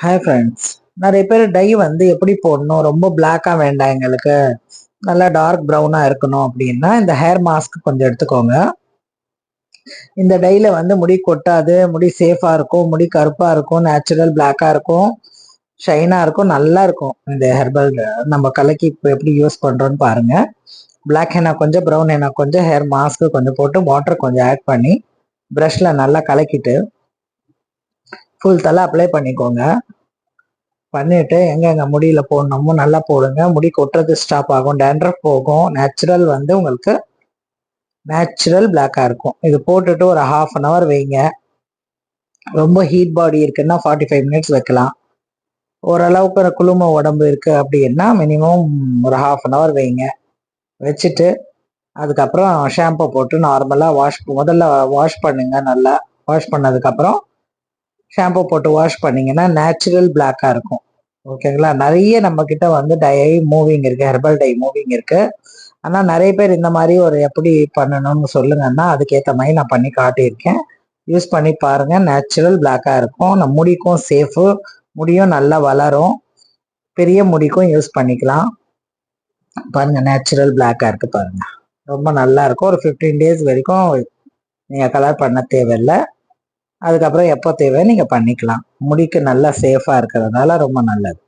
Hi friends நிறைய பேர் tie வந்து எப்படி போடணும்? ரொம்ப பிளாக்காக வேண்டாம் எங்களுக்கு. நல்லா டார்க் ப்ரௌனாக இருக்கணும் அப்படின்னா இந்த ஹேர் மாஸ்க் கொஞ்சம் எடுத்துக்கோங்க. இந்த டையில் வந்து முடி கொட்டாது முடி சேஃபாக இருக்கும் முடி கருப்பாக இருக்கும் நேச்சுரல் பிளாக்காக இருக்கும் ஷைனாக இருக்கும் நல்லா இருக்கும். இந்த ஹெர்பல் நம்ம கலக்கி இப்போ எப்படி யூஸ் பண்ணுறோன்னு பாருங்கள் பிளாக் ஹெனா கொஞ்சம் ப்ரௌன் ஹெனா கொஞ்சம் ஹேர் மாஸ்க்கு கொஞ்சம் போட்டு வாட்டர் கொஞ்சம் ஆட் பண்ணி ப்ரஷில் நல்லா கலக்கிட்டு ஃபுல் தலை அப்ளை பண்ணிக்கோங்க. பண்ணிட்டு எங்கெங்க முடியில போடணுமோ நல்லா போடுங்க. முடி கொட்டுறது ஸ்டாப் ஆகும். டேண்ட்ரஃப் போகும். நேச்சுரல் வந்து உங்களுக்கு நேச்சுரல் பிளாக்காக இருக்கும். இது போட்டுட்டு ஒரு ஹாஃப் அன் ஹவர் வைங்க. ரொம்ப ஹீட் பாடி இருக்குன்னா ஃபார்ட்டி ஃபைவ் மினிட்ஸ் வைக்கலாம். ஓரளவுக்கு குளும உடம்பு இருக்குது அப்படின்னா மினிமம் ஒரு ஹாஃப் அன் ஹவர் வைங்க. வச்சுட்டு அதுக்கப்புறம் ஷாம்பு போட்டு நார்மலாக வாஷ் முதல்ல வாஷ் பண்ணுங்க நல்லா. வாஷ் பண்ணதுக்கப்புறம் ஷாம்பு போட்டு வாஷ் பண்ணிங்கன்னா நேச்சுரல் பிளாக்காக இருக்கும். ஓகேங்களா நிறைய நம்ம வந்து டை மூவிங் இருக்குது ஹெர்பல் டை மூவிங் இருக்குது ஆனால் நிறைய பேர் இந்த மாதிரி ஒரு எப்படி பண்ணணும்னு சொல்லுங்கன்னா அதுக்கேற்ற மாதிரி நான் பண்ணி காட்டியிருக்கேன். யூஸ் பண்ணி பாருங்கள் நேச்சுரல் பிளாக்காக இருக்கும். நம்ம முடிக்கும் சேஃபு முடியும் நல்லா வளரும். பெரிய முடிக்கும் யூஸ் பண்ணிக்கலாம். பாருங்கள் நேச்சுரல் பிளாக்காக இருக்குது பாருங்க. ரொம்ப நல்லா இருக்கும். ஒரு ஃபிஃப்டீன் டேஸ் வரைக்கும் நீங்கள் கலர் பண்ண தேவையில்லை. அதுக்கப்புறம் எப்போ தேவை நீங்கள் பண்ணிக்கலாம். முடிக்கு நல்லா சேஃபாக இருக்கிறதுனால ரொம்ப நல்லது.